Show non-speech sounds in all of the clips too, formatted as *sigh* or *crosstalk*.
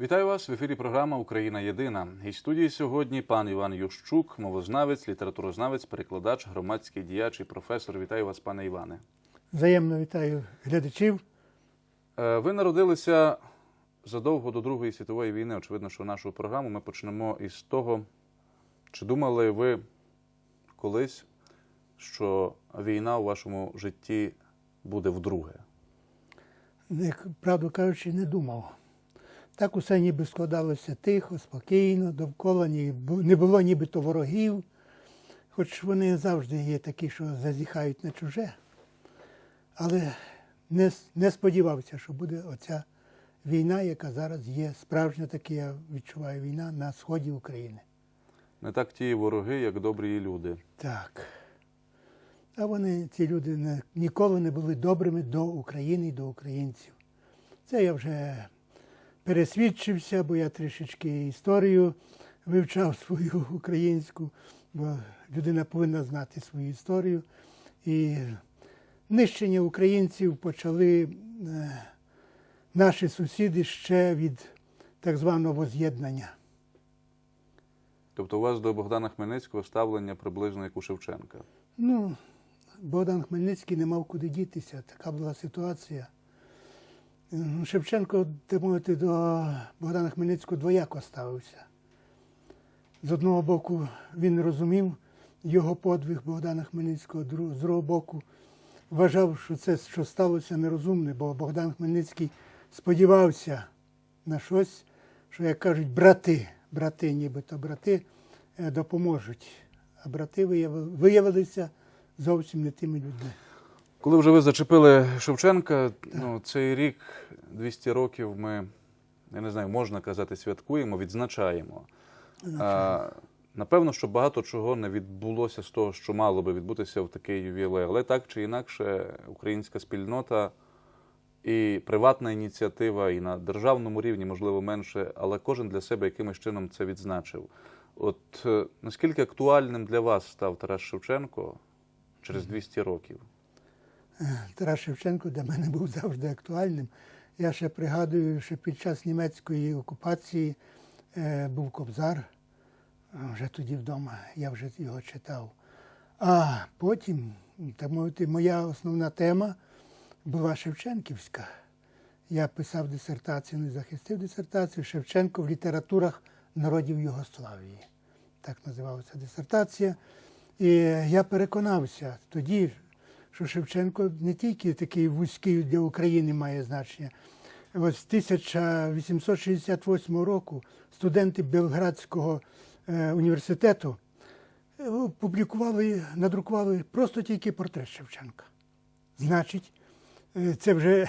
Вітаю вас в ефірі. Програма Україна Єдина. І в студії сьогодні пан Іван Ющук, мовознавець, літературознавець, перекладач, громадський діяч і професор. Вітаю вас, пане Іване. Взаємно вітаю глядачів. Е, Ви народилися задовго до Другої світової війни. Очевидно, що нашу програму ми почнемо із того, чи думали ви колись, що війна у вашому житті буде вдруге? Правду кажучи, не думав. Так усе ніби складалося тихо, спокійно, довкола не було нібито ворогів, хоч вони завжди є такі, що зазіхають на чуже. Але не, не сподівався, що буде оця війна, яка зараз є. Справжня таки, я відчуваю, війна на сході України. Не так ті вороги, як добрі люди. Так. А вони, ці люди, не, ніколи не були добрими до України і до українців. Це я вже пересвідчився, бо я трішечки історію вивчав свою *laughs* українську, бо людина повинна знати свою історію. І нищення українців почали е, наші сусіди ще від так званого воз'єднання. Тобто у вас до Богдана Хмельницького ставлення приблизно як у Шевченка. Ну, Богдан Хмельницький не мав куди дітися. Така була ситуація. Шевченко, так мовити, до Богдана Хмельницького двояко ставився. З одного боку, він розумів його подвиг Богдана Хмельницького, з другого боку, вважав, що це, що сталося, нерозумне, бо Богдан Хмельницький сподівався на щось, що, як кажуть, брати, брати, нібито брати, е, допоможуть. А брати виявилися зовсім не тими людьми. Коли вже ви зачепили Шевченка, ну, цей рік, 200 років, ми, я не знаю, можна казати, святкуємо, відзначаємо. А, напевно, що багато чого не відбулося з того, що мало би відбутися в такий ювілей. Але так чи інакше, українська спільнота і приватна ініціатива, і на державному рівні, можливо, менше, але кожен для себе якимось чином це відзначив. От е, наскільки актуальним для вас став Тарас Шевченко через 200 років? Тарас Шевченко для мене був завжди актуальним. Я ще пригадую, що під час німецької окупації е, був Кобзар, вже тоді вдома, я вже його читав. А потім, так мовити, моя основна тема була Шевченківська. Я писав дисертацію, не захистив дисертацію Шевченко в літературах народів Югославії. Так називалася дисертація. І я переконався тоді, що Шевченко не тільки такий вузький для України має значення. От з 1868 року студенти Белградського е, університету е, публікували, надрукували просто тільки портрет Шевченка. Значить, е, це вже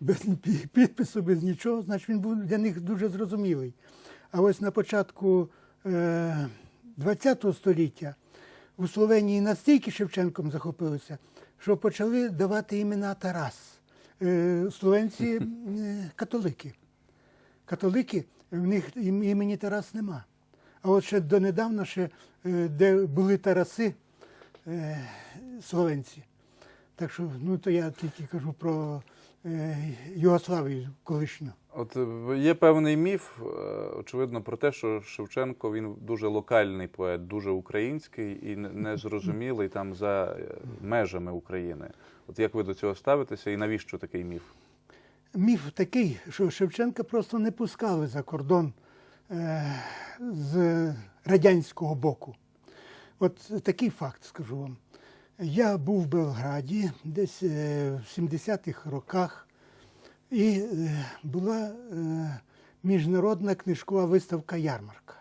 без підпису, без нічого, значить він був для них дуже зрозумілий. А ось на початку ХХ століття у Словенії настільки Шевченком захопилися, що почали давати імена Тарас. Е, Словенці е, католики. Католики, в них імені Тарас нема. А от ще донедавна, ще, е, де були Тараси, словенці. Так що, ну то я тільки кажу про Югославію колишню. От е, є певний міф, е, очевидно, про те, що Шевченко він дуже локальний поет, дуже український і незрозумілий там за е, межами України. От як ви до цього ставитеся і навіщо такий міф? Міф такий, що Шевченка просто не пускали за кордон е, з радянського боку. От такий факт скажу вам. Я був в Белграді десь е, в 70-х роках, і е, була е, міжнародна книжкова виставка Ярмарка.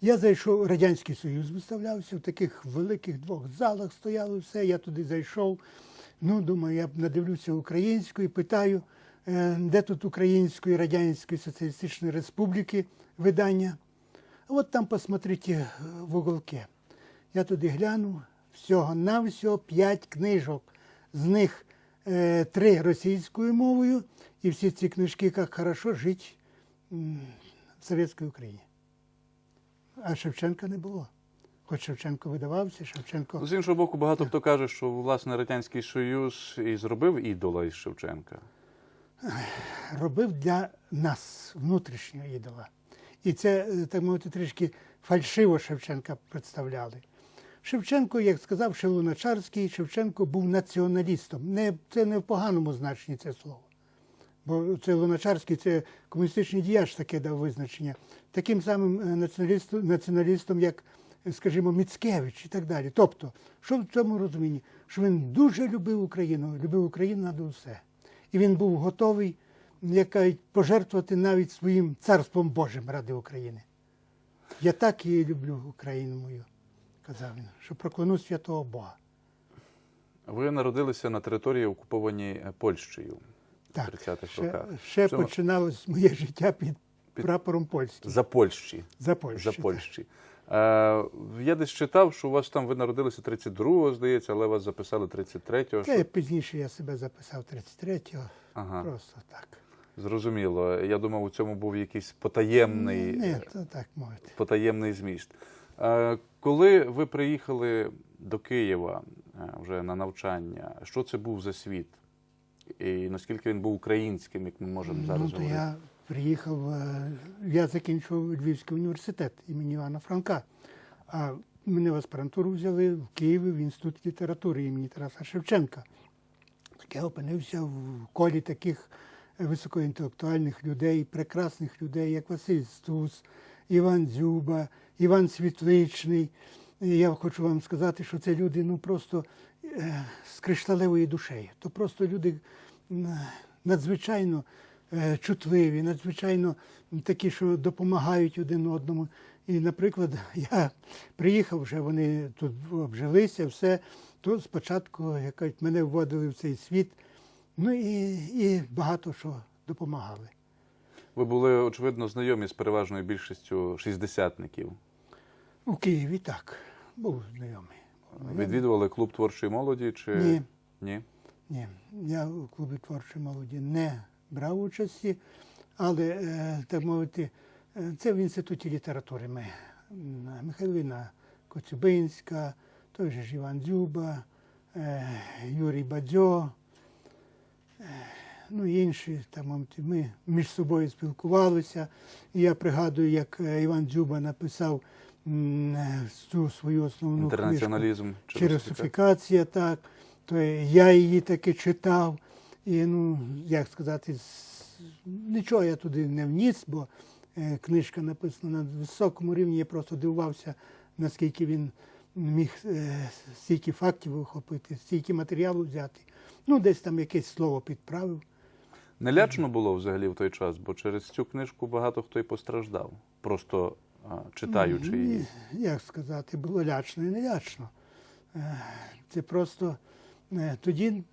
Я зайшов, Радянський Союз виставлявся в таких великих двох залах стояло все. Я туди зайшов. Ну, думаю, я надивлюся українською, питаю, е, де тут Української Радянської Соціалістичної Республіки видання. А от там посмотрите в уголке. Я туди глянув, всього навсього п'ять книжок. З них е, три російською мовою, і всі ці книжки як хорошо жити в Совєтській Україні. А Шевченка не було. Хоч Шевченко видавався, Шевченко. Ну, З іншого боку, багато хто каже, що власне Радянський Союз і зробив ідола із Шевченка. робив для нас внутрішнього ідола. І це, е, так мовити, трішки фальшиво Шевченка представляли. Шевченко, як сказав Шелуначарський, Шевченко був націоналістом. Не, це не в поганому значенні це слово. Бо це Луначарський, це комуністичний діяч таке дав визначення. Таким самим е, націоналістом, націоналістом, як, е, скажімо, Міцкевич і так далі. Тобто, що в цьому розумінні? Що він дуже любив Україну, любив Україну над усе. І він був готовий як пожертвувати навіть своїм царством Божим ради України. Я так її люблю, Україну мою, казав він, що прокляну святого Бога. Ви народилися на території, окупованій е, Польщею в Так, 30-х ще, роках. ще Цьому- починалось моє життя під, Під- прапором польським. За Польщі. За Польщу. За Польщі. Е, я десь читав, що у вас там ви народилися 32-го, здається, але вас записали 33-го. Та Що... пізніше я себе записав 33-го. Ага, Просто так. зрозуміло. Я думав, у цьому був якийсь потаємний, Ні, то так потаємний зміст. Е, коли ви приїхали до Києва е, вже на навчання, що це був за світ? І наскільки він був українським, як ми можемо зараз Ну, то говорити? я приїхав, е, я закінчив Львівський університет імені Івана Франка. А мене в аспірантуру взяли в Києві в інститут літератури імені Тараса Шевченка. Так я опинився в колі таких високоінтелектуальних людей, прекрасних людей, як Василь Стус, Іван Дзюба, Іван Світличний. Я хочу вам сказати, що це люди ну просто е, з кришталевою душею. То просто люди надзвичайно е, чутливі, надзвичайно такі, що допомагають один одному. І, наприклад, *laughs* я приїхав вже, вони тут обжилися, все. То спочатку як кажуть, мене вводили в цей світ, ну і, і багато що допомагали. Ви були, очевидно, знайомі з переважною більшістю шістдесятників. У Києві так, був знайомий. Відвідували клуб творчої молоді чи Ні. Ні? Ні, я у клубі творчої молоді не брав участі, але, е, так мовити, е, це в інституті літератури ми. Михайлина Коцюбинська, той же ж Іван Дзюба, е, Юрій Бадзьо, ну інші, мовити, ми між собою спілкувалися. І я пригадую, як е, Іван Дзюба написав е, цю свою основну книжку Інтернаціоналізм чи чи русифікація? русифікація, так. То я її таки читав. І, ну, як сказати, нічого я туди не вніс, бо е, книжка написана на високому рівні. Я просто дивувався, наскільки він міг стільки фактів охопити, стільки матеріалу взяти. Ну, десь там якесь слово підправив. Не лячно було взагалі в той час, бо через цю книжку багато хто й постраждав, просто а, читаючи її. Як сказати, було лячно і не лячно. Е, Це просто е, тоді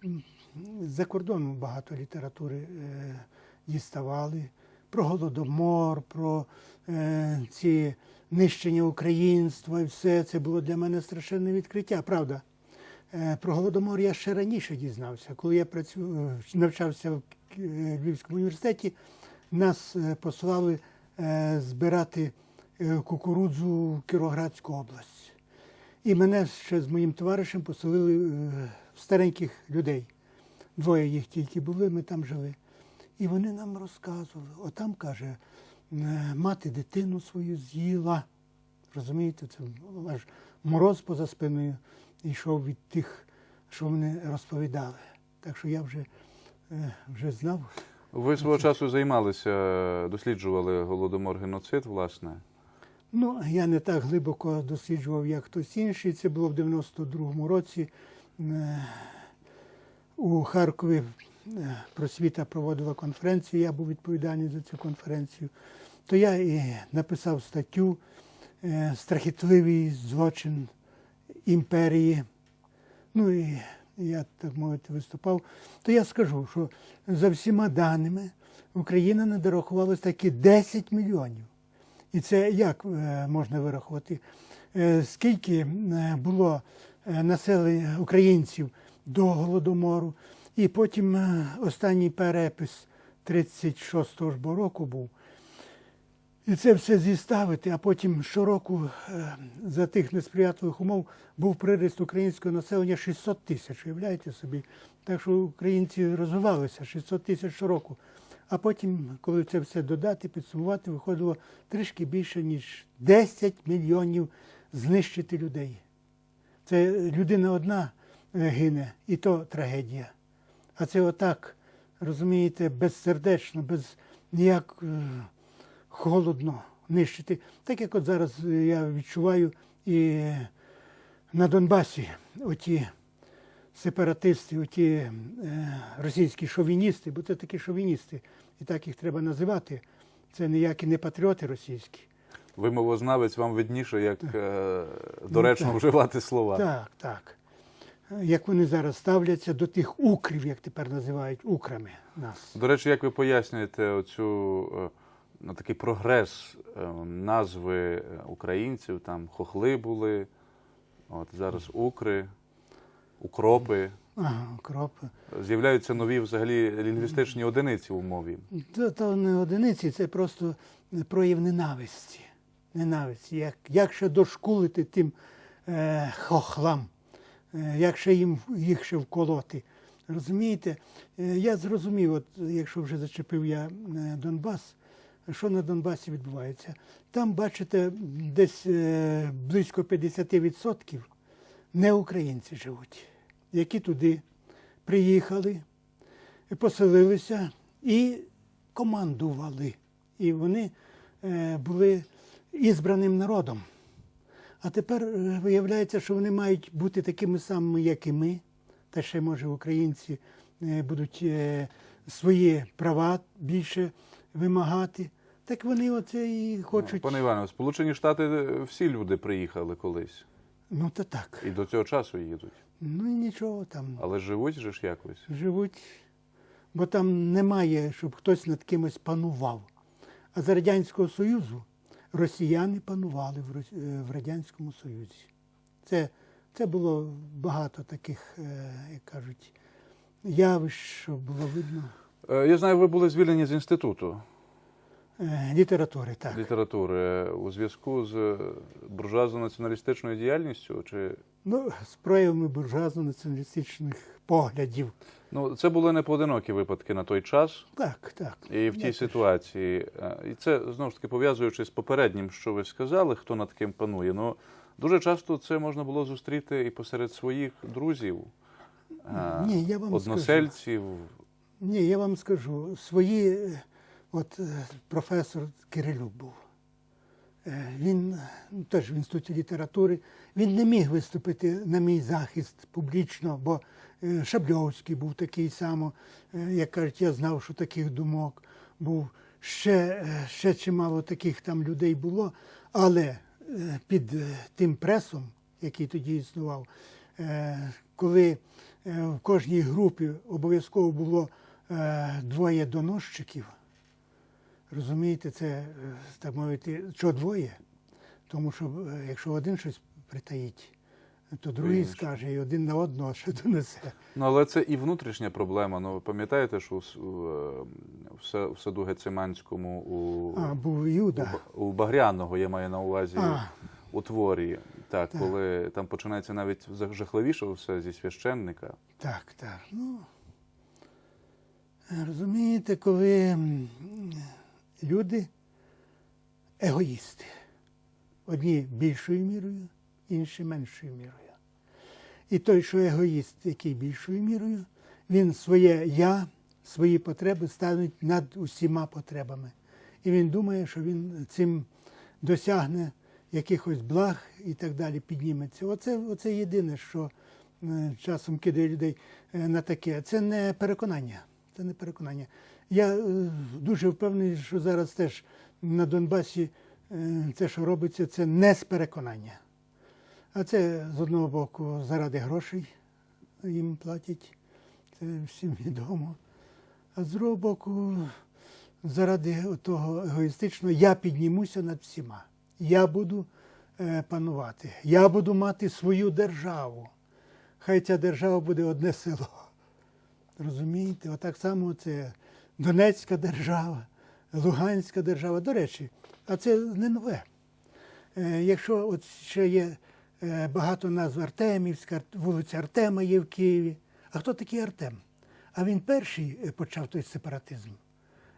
за кордоном багато літератури е, діставали про голодомор, про е, ці нищення українства і все. Це було для мене страшенне відкриття, правда. Е, Про голодомор я ще раніше дізнався. Коли я працю... навчався в Львівському університеті, нас е, послали е, збирати е, кукурудзу в Кіровоградську область. І мене ще з моїм товаришем поселили е, в стареньких людей. Двоє їх тільки були, ми там жили. І вони нам розказували. Отам, каже, е, мати дитину свою з'їла. Розумієте, це аж мороз поза спиною йшов від тих, що вони розповідали. Так що я вже, е, вже знав. Ви свого часу займалися, досліджували голодомор геноцид, власне. Ну, я не так глибоко досліджував, як хтось інший. Це було в 92-му році. Е, У Харкові е, просвіта проводила конференцію, я був відповідальний за цю конференцію. То я і написав статтю е, Страхітливий злочин імперії. Ну і я, так мовити, виступав. То я скажу, що за всіма даними Україна не дорахувалась таки 10 мільйонів. І це як е, можна вирахувати? Е, Скільки е, було населення українців до голодомору, і потім останній перепис 36-го ж року був. І це все зіставити, а потім щороку е, за тих несприятливих умов був приріст українського населення 600 тисяч. Уявляєте собі? Так що українці розвивалися 600 тисяч щороку. А потім, коли це все додати, підсумувати, виходило трішки більше, ніж 10 мільйонів знищити людей. Це людина одна е, гине, і то трагедія. А це отак, розумієте, безсердечно, без ніяк е, холодно нищити. Так як от зараз е, я відчуваю і на Донбасі оті сепаратисти, оті е, російські шовіністи, бо це такі шовіністи, і так їх треба називати. Це ніякі не патріоти російські. Ви мовознавець, вам видніше, як е, доречно так. вживати слова. Так, так. Як вони зараз ставляться до тих укрів, як тепер називають украми нас. До речі, як ви пояснюєте оцю ну, такий прогрес е, назви е, українців? Там хохли були, от зараз укри, укропи. Ага, кропи. З'являються нові взагалі лінгвістичні одиниці в мові. Це то не одиниці, це просто прояв ненависті. Ненависті. Як, як ще дошкулити тим е, хохлам, е, як ще їм їх ще вколоти. Розумієте? Е, я зрозумів, от якщо вже зачепив я Донбас, що на Донбасі відбувається? Там, бачите, десь е, близько 50% не українці живуть, які туди приїхали, поселилися і командували. І вони е, були ізбраним народом. А тепер е, виявляється, що вони мають бути такими самими, як і ми. Та ще, може, українці будуть свої права більше вимагати. Так вони оце і хочуть. Пане Іване, в Сполучені Штати е, всі люди приїхали колись Ну, то так. і до цього часу їдуть. Ну і нічого там. Але живуть же ж якось. живуть, бо там немає, щоб хтось над кимось панував. А за Радянського Союзу росіяни панували в, е, Радянському Союзі. Це, це було багато таких, е, як кажуть, явищ, що було видно. Е, Я знаю, ви були звільнені з інституту Е, Літератури, так. літератури у зв'язку з е, буржуазно-націоналістичною діяльністю. Чи Ну, з проявами буржуазно-націоналістичних поглядів. ну це були не поодинокі випадки на той час Так, так. і в тій теж. ситуації. Е, І це знову ж таки пов'язуючи з попереднім, що ви сказали, хто над ким панує. Ну дуже часто це можна було зустріти і посеред своїх друзів, е, Ні, я вам односельців. Ні, я вам скажу, свої, от е, професор Кирилюк був. Е, Він ну, теж в інституті літератури, він не міг виступити на мій захист публічно, бо е, Шабльовський був такий само, е, як кажуть, я знав, що таких думок був. Ще, ще чимало таких там людей було, але під тим пресом, який тоді існував, коли в кожній групі обов'язково було е, двоє доносчиків, розумієте, це, е, так мовити, що двоє? Тому що е, якщо один щось притаїть, то другий інший. скаже, і один на одного *laughs* ще донесе. Ну але це і внутрішня проблема. Ну ви пам'ятаєте, що у у, в в саду Гециманському у, А, був Юда. Ба- у Багряного, я маю на увазі А. у творі. Так, коли там починається навіть жахливіше все зі священника. Так, так. Ну, розумієте, коли люди егоїсти. Одні більшою мірою, інші меншою мірою. І той, що егоїст, який більшою мірою, він своє я, свої потреби ставить над усіма потребами. І він думає, що він цим досягне якихось благ і так далі підніметься. Оце, оце єдине, що е, часом кидає людей е, на таке. Це не переконання. Це не переконання. Я е, дуже впевнений, що зараз теж на Донбасі е, це, що робиться, це не з переконання. А це з одного боку заради грошей їм платять, це всім *laughs* відомо. А з другого боку, заради того егоїстичного, я піднімуся над всіма. Я буду е, панувати. Я буду мати свою державу. Хай ця держава буде одне село. Розумієте? Отак само це Донецька держава, Луганська держава. До речі, А це не нове. Е, Якщо от ще є е, багато назв Артемівська, вулиця Артема є в Києві. А хто такий Артем? А він перший е, почав той сепаратизм.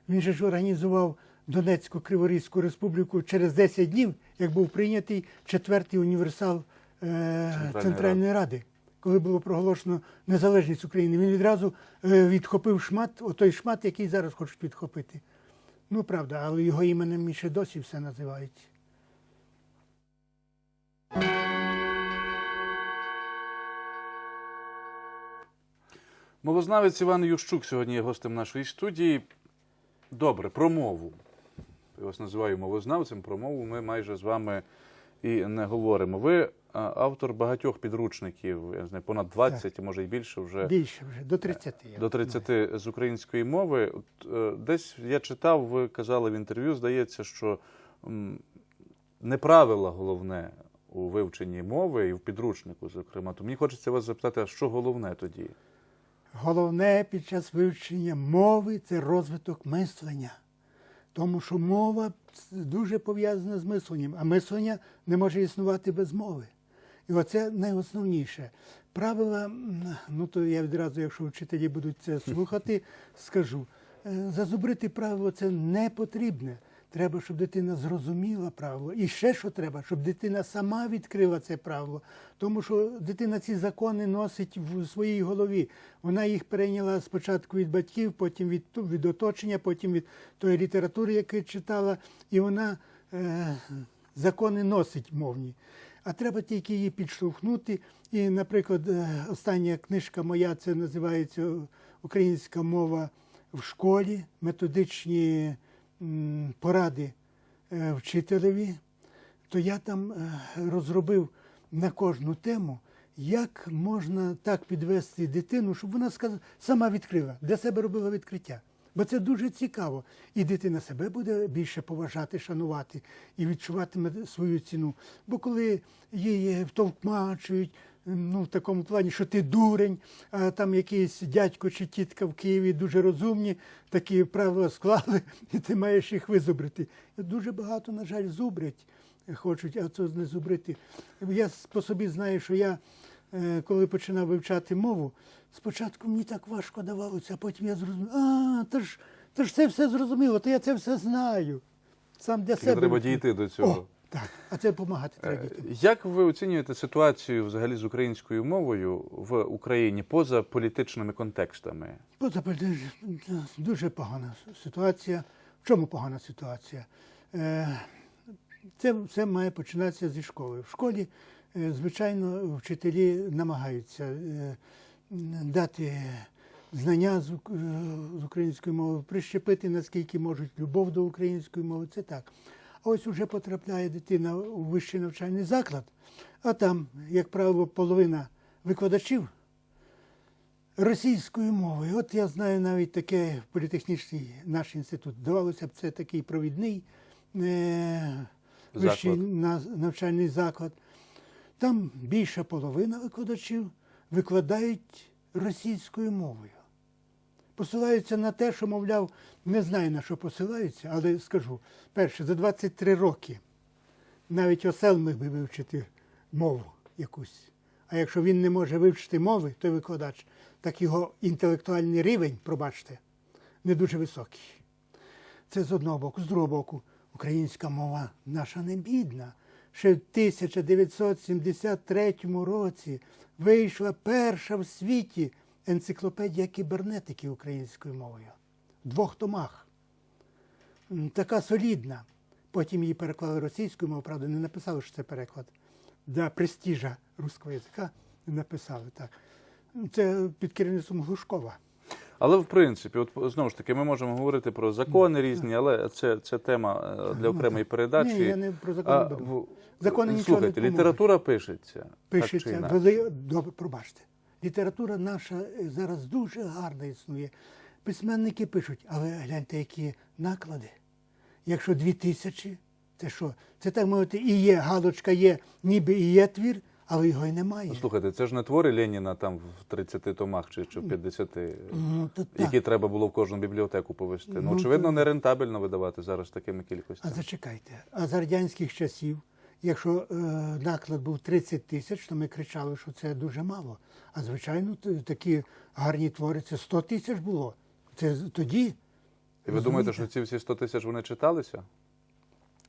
Він же ж організував Донецьку Криворізьку республіку через 10 днів, як був прийнятий четвертий універсал Центральної Ради, коли було проголошено незалежність України. Він відразу е, відхопив шмат, отой шмат, який зараз хочуть відхопити. Ну, правда, але його іменем ще досі все називають. Мовознавець Іван Ющук сьогодні є гостем нашої студії. Добре, про мову. Я вас називаю мовознавцем. Про мову ми майже з вами і не говоримо. Ви автор багатьох підручників, я не знаю, понад 20, а може і більше вже Більше вже, до 30. до 30 з української мови. От, е, десь я читав, ви казали в інтерв'ю, здається, що не правила головне у вивченні мови і в підручнику, зокрема. То мені хочеться вас запитати, а що головне тоді? Головне під час вивчення мови це розвиток мислення. Тому що мова дуже пов'язана з мисленням, а мислення не може існувати без мови. І оце найосновніше. Правила, ну то я відразу, якщо вчителі будуть це слухати, скажу. Е, Зазубрити правило це не потрібне. Треба, щоб дитина зрозуміла правило. І ще що треба, щоб дитина сама відкрила це правило. Тому що дитина ці закони носить в своїй голові. Вона їх перейняла спочатку від батьків, потім від, від оточення, потім від тої літератури, яку читала, і вона е, закони носить мовні. А треба тільки її підштовхнути. І, наприклад, е, остання книжка моя це називається Українська мова в школі, методичні поради е, вчителеві, то я там е, розробив на кожну тему, як можна так підвести дитину, щоб вона сама відкрила, для себе робила відкриття. Бо це дуже цікаво. І дитина себе буде більше поважати, шанувати і відчуватиме свою ціну. Бо коли її втовкмачують, ну в такому плані, що ти дурень, а там якийсь дядько чи тітка в Києві дуже розумні, такі правила склали, *laughs* і ти маєш їх визубрити. Дуже багато, на жаль, зубрять, хочуть, а це не зубрити. Я по собі знаю, що я коли починав вивчати мову, спочатку мені так важко давалося, а потім я зрозумів, а, то ж, то ж це все зрозуміло, то я це все знаю. Сам для себе. треба дійти до цього. О, так, а це допомагати треба Е, дітям. Як ви оцінюєте ситуацію взагалі з українською мовою в Україні поза політичними контекстами? Поза політичним, дуже погана ситуація. В чому погана ситуація? Е, Це все має починатися зі школи. В школі, е, звичайно, вчителі намагаються е, дати знання з е, української мови, прищепити наскільки можуть любов до української мови. Це так. А ось уже потрапляє дитина у вищий навчальний заклад, а там, як правило, половина викладачів російською мовою. От я знаю навіть таке політехнічний наш інститут. Здавалося б, це такий провідний е, вищий Заклад. навчальний заклад. Там більша половина викладачів викладають російською мовою. Посилаються на те, що, мовляв, не знаю на що посилаються, але скажу, перше, за 23 роки навіть осел міг би вивчити мову якусь. А якщо він не може вивчити мови, той викладач, так його інтелектуальний рівень, пробачте, не дуже високий. Це з одного боку. З другого боку, українська мова наша не бідна. Ще в 1973 році вийшла перша в світі енциклопедія кібернетики українською мовою. В двох томах. Така солідна. Потім її переклали російською мовою, правда, не написали, що це переклад. Для престижа руського язика не написали так. Це під керівництвом Глушкова. Але в принципі, от знову ж таки, ми можемо говорити про закони різні, але це, це тема е, для окремої передачі. Ні, я не про закони А, в- Закони нічого не Слухайте, допоможуть. література пишеться. так чи Пишеться інакше. вели... Добре, пробачте. Література наша е, зараз дуже гарна існує. Письменники пишуть, але гляньте, які наклади. Якщо дві тисячі, це що? Це так мовити, і є, галочка є, ніби і є твір, але його й немає. Ну, слухайте, це ж не твори Леніна там в 30 томах чи, чи в 50, Ну, то так. які треба було в кожну бібліотеку повести. Ну, Ну, очевидно, то- не рентабельно видавати зараз такими кількостями. А зачекайте, а за радянських часів, якщо е, наклад був 30 тисяч, то ми кричали, що це дуже мало. А звичайно, такі гарні твори це 100 тисяч було. Це тоді, І ви думаєте, що ці всі 100 тисяч вони читалися?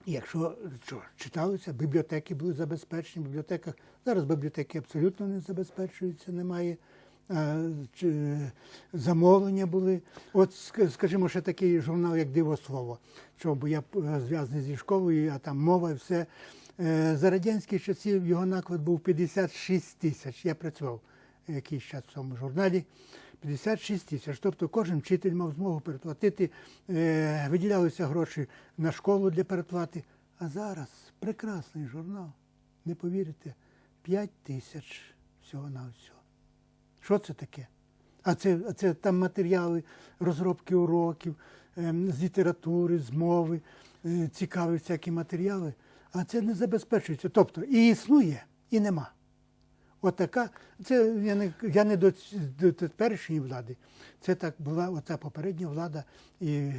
Якщо що, читалося, бібліотеки були забезпечені. В зараз бібліотеки абсолютно не забезпечуються, немає. е, чи замовлення були. От, скажімо, ще такий журнал, як Диво Слово, що бо я е, зв'язаний зі школою, а там мова і все. Е, За радянських часів його наклад був 56 тисяч. Я працював якийсь час в цьому журналі. 56 тисяч. Тобто кожен вчитель мав змогу переплатити, е, виділялися гроші на школу для переплати. А зараз прекрасний журнал. Не повірите, 5 тисяч всього на всього. Що це таке? А це, а це там матеріали, розробки уроків, ем, з літератури, з мови, е, цікаві всякі матеріали. А це не забезпечується. Тобто і існує, і нема. Отака, це я не, я не до, до теперішньої влади. Це так була оця попередня влада. І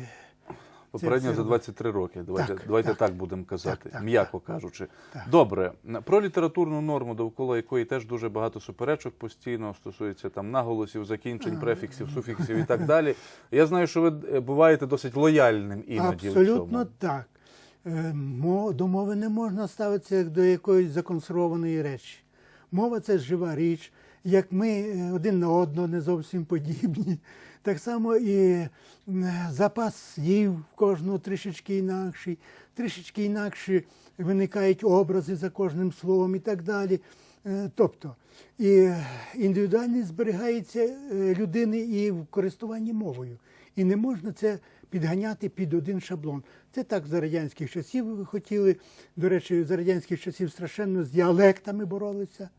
Попередньо це за робить. 23 роки. Давайте Так, давайте так, так. будемо казати, Так, так, м'яко кажучи. Так. Добре, про літературну норму, довкола якої теж дуже багато суперечок постійно стосується там наголосів, закінчень, префіксів, суфіксів і так далі. Я знаю, що ви е, буваєте досить лояльним іноді. в Абсолютно цьому. так. Е, мо- До мови не можна ставитися як до якоїсь законсервованої речі. Мова це жива річ. Як ми е, один на одного не зовсім подібні, так само і е, запас слів в кожного трішечки інакший, трішечки інакші виникають образи за кожним словом і так далі. Е, Тобто і індивідуальність зберігається людини і в користуванні мовою. І не можна це підганяти під один шаблон. Це так за радянських часів хотіли. До речі, за радянських часів страшенно з діалектами боролися.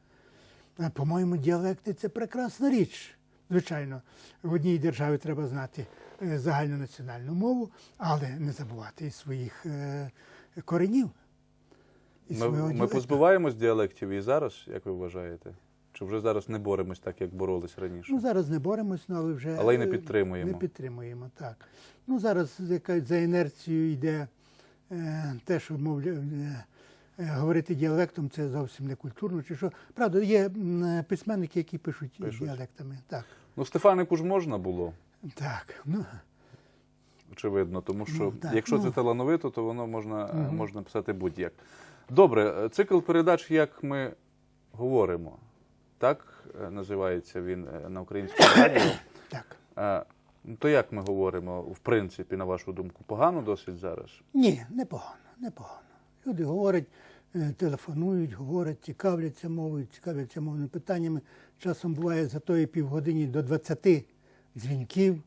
По-моєму, діалекти це прекрасна річ. Звичайно, в одній державі треба знати е, загальнонаціональну мову, але не забувати і своїх е, коренів. І Ми, ми позбуваємось діалектів і зараз, як ви вважаєте? Чи вже зараз не боремось так, як боролись раніше? Ну, зараз не боремось, ну, але вже Але й не е, підтримуємо. Не підтримуємо, так. Ну, зараз за інерцією йде е, те, що мовля, е, говорити діалектом це зовсім не культурно. Чи що. Правда, є письменники, які пишуть, Пишуть. діалектами. Так. Ну, Стефанику ж можна було, Так. Ну, очевидно, тому що Ну, так, якщо ну. це талановито, то воно можна, е, можна писати будь-як. Добре, цикл передач, як ми говоримо, так е, називається він е, на українському радіо. *coughs* так. Ну, То як ми говоримо, в принципі, на вашу думку, погано досить зараз? Ні, непогано, непогано. Люди говорять, е, телефонують, говорять, цікавляться мовою, цікавляться мовними питаннями. Часом буває за тої півгодині до 20 дзвінків.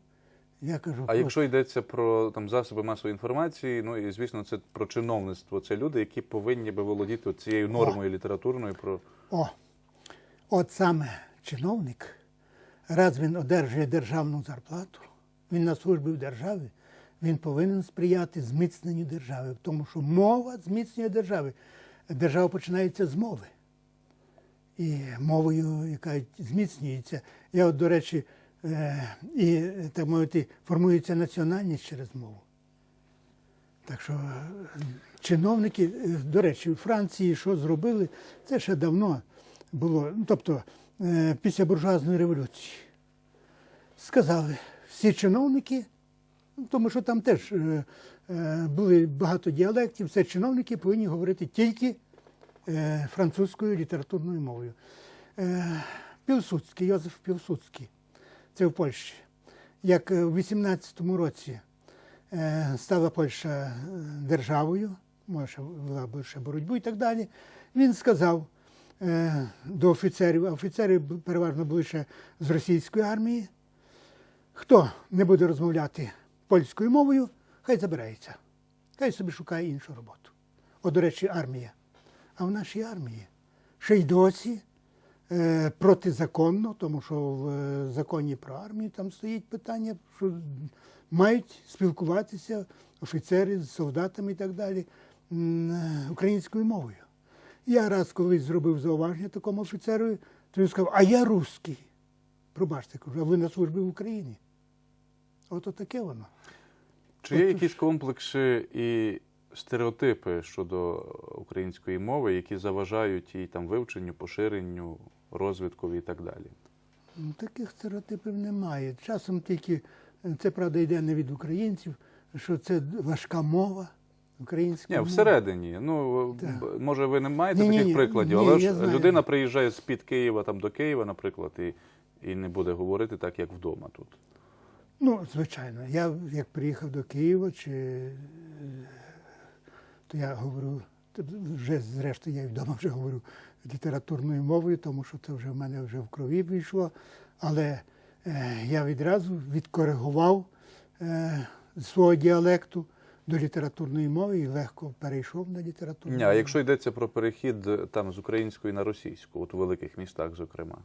Я кажу, А якщо йдеться про там засоби масової інформації, ну і звісно, це про чиновництво, це люди, які повинні би володіти цією нормою літературною про О, от саме чиновник, раз він одержує державну зарплату, він на службі в державі, він повинен сприяти зміцненню держави, тому що мова зміцнює держави. Держава починається з мови. І мовою, яка зміцнюється. Я, от, до речі, е, і так мовити, формується національність через мову. Так що е, чиновники, е, до речі, в Франції що зробили, це ще давно було, ну, тобто е, після буржуазної революції. Сказали, всі чиновники, ну, тому що там теж е, е, були багато діалектів, все чиновники повинні говорити тільки французькою літературною мовою. Е, Йозеф Пілсудський, це в Польщі. Як в 18-му році стала Польща державою, може, вела більше боротьбу і так далі, він сказав до офіцерів, офіцери переважно були ще з російської армії, хто не буде розмовляти польською мовою, хай забирається, хай собі шукає іншу роботу. От, до речі, армія. А в нашій армії ще й досі е, протизаконно, тому що в е, законі про армію там стоїть питання, що мають спілкуватися офіцери з солдатами і так далі е, українською мовою. Я раз колись зробив зауваження такому офіцеру, то він сказав, а я русський. Пробачте, кажу, а ви на службі в Україні. Ото таке воно. Чи є якісь комплекси і стереотипи щодо української мови, які заважають її там вивченню, поширенню, розвитку і так далі? Ну, Таких стереотипів немає. Часом тільки це правда йде не від українців, що це важка мова, українська Ні, мова. всередині. Ну Так. може, ви не маєте Ні-ні-ні, таких прикладів, ні, але ж знаю. людина приїжджає з-під Києва там до Києва, наприклад, і, і не буде говорити так, як вдома тут. Ну, звичайно. Я як приїхав до Києва, чи, е, то я говорю, вже зрештою я вдома вже говорю літературною мовою, тому що це вже в мене вже в крові війшло. Але е, я відразу відкоригував е, свого діалекту до літературної мови і легко перейшов на літературну Ні, а якщо йдеться про перехід е, там з української на російську, от у великих містах, зокрема.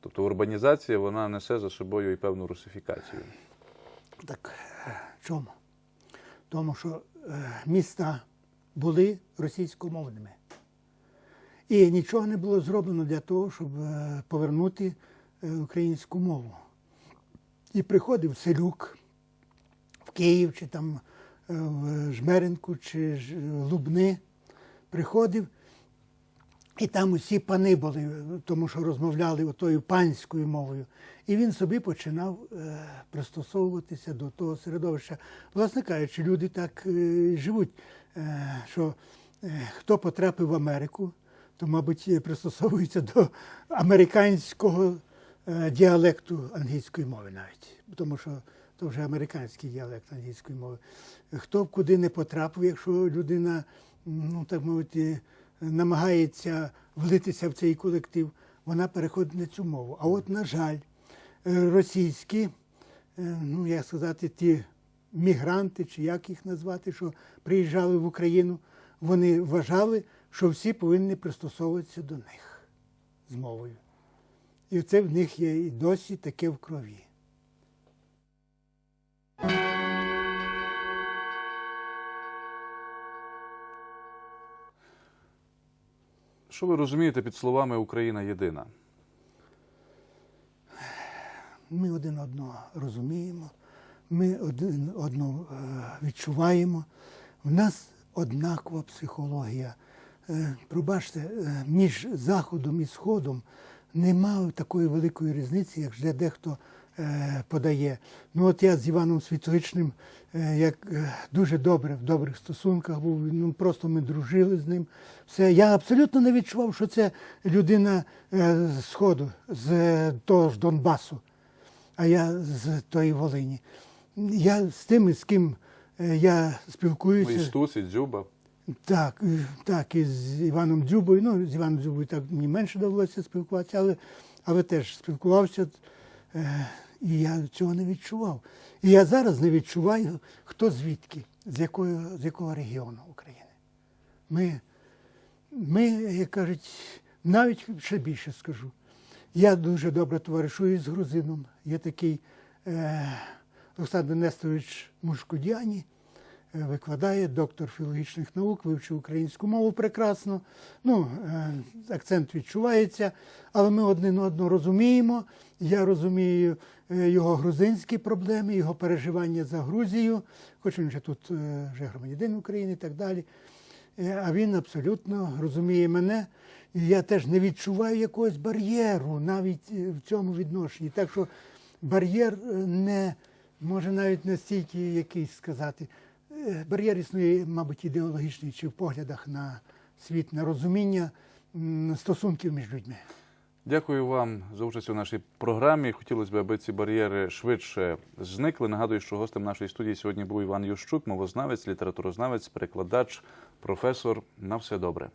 Тобто урбанізація вона несе за собою і певну русифікацію. Так чому? Тому що е, міста були російськомовними. І нічого не було зроблено для того, щоб е, повернути українську мову. І приходив селюк в Київ, чи там в Жмеринку, чи Лубни, приходив, і там усі пани були, тому що розмовляли отою панською мовою. І він собі починав е, пристосовуватися до того середовища. Власне кажучи, люди так е, живуть, е, що е, хто потрапив в Америку, то, мабуть, е, пристосовується до американського е, діалекту англійської мови навіть. Тому що то вже американський діалект англійської мови. Хто куди не потрапив, якщо людина, ну так мовити, намагається влитися в цей колектив, вона переходить на цю мову. А от, на жаль, е, російські, е, ну як сказати, ті мігранти, чи як їх назвати, що приїжджали в Україну, вони вважали, що всі повинні пристосовуватися до них з мовою. І це в них є і досі таке в крові. Що ви розумієте під словами Україна єдина? Ми один одного розуміємо, ми один одного е, відчуваємо. В нас однакова психологія. Е, Пробачте, е, між Заходом і Сходом немає такої великої різниці, як вже дехто подає. Ну от я з Іваном Світличним е, як е, дуже добре в добрих стосунках був. Ну просто ми дружили з ним. Все я абсолютно не відчував, що це людина е, з Сходу, з е, того ж Донбасу а я з тої Волині. Я з тими, з ким е, я Ну, спілкуюся, і Стус, і Дзюба. так, е, так, і з Іваном Дзюбою. Ну, з Іваном Дзюбою так мені менше довелося спілкуватися, але, але теж спілкувався. І я цього не відчував. І я зараз не відчуваю, хто звідки, з якої, з якого регіону України. Ми, ми, як кажуть, навіть ще більше скажу. Я дуже добре товаришую з грузином. Є такий е, Олександр Несторович Мушкудяні, е, викладає доктор філологічних наук, вивчив українську мову прекрасно. Ну, е, акцент відчувається, але ми один одного розуміємо. Я розумію е, його грузинські проблеми, його переживання за Грузію, хоч він вже тут е, вже громадянин України і так далі. Е, А він абсолютно розуміє мене. І я теж не відчуваю якогось бар'єру навіть е, в цьому відношенні. Так що бар'єр е, не може навіть настільки якийсь сказати. Бар'єр існує, мабуть, ідеологічний чи в поглядах на світ, на розуміння стосунків між людьми. Дякую вам за участь у нашій програмі. Хотілося б, аби ці бар'єри швидше зникли. Нагадую, що гостем нашої студії сьогодні був Іван Ющук, мовознавець, літературознавець, перекладач, професор. На все добре.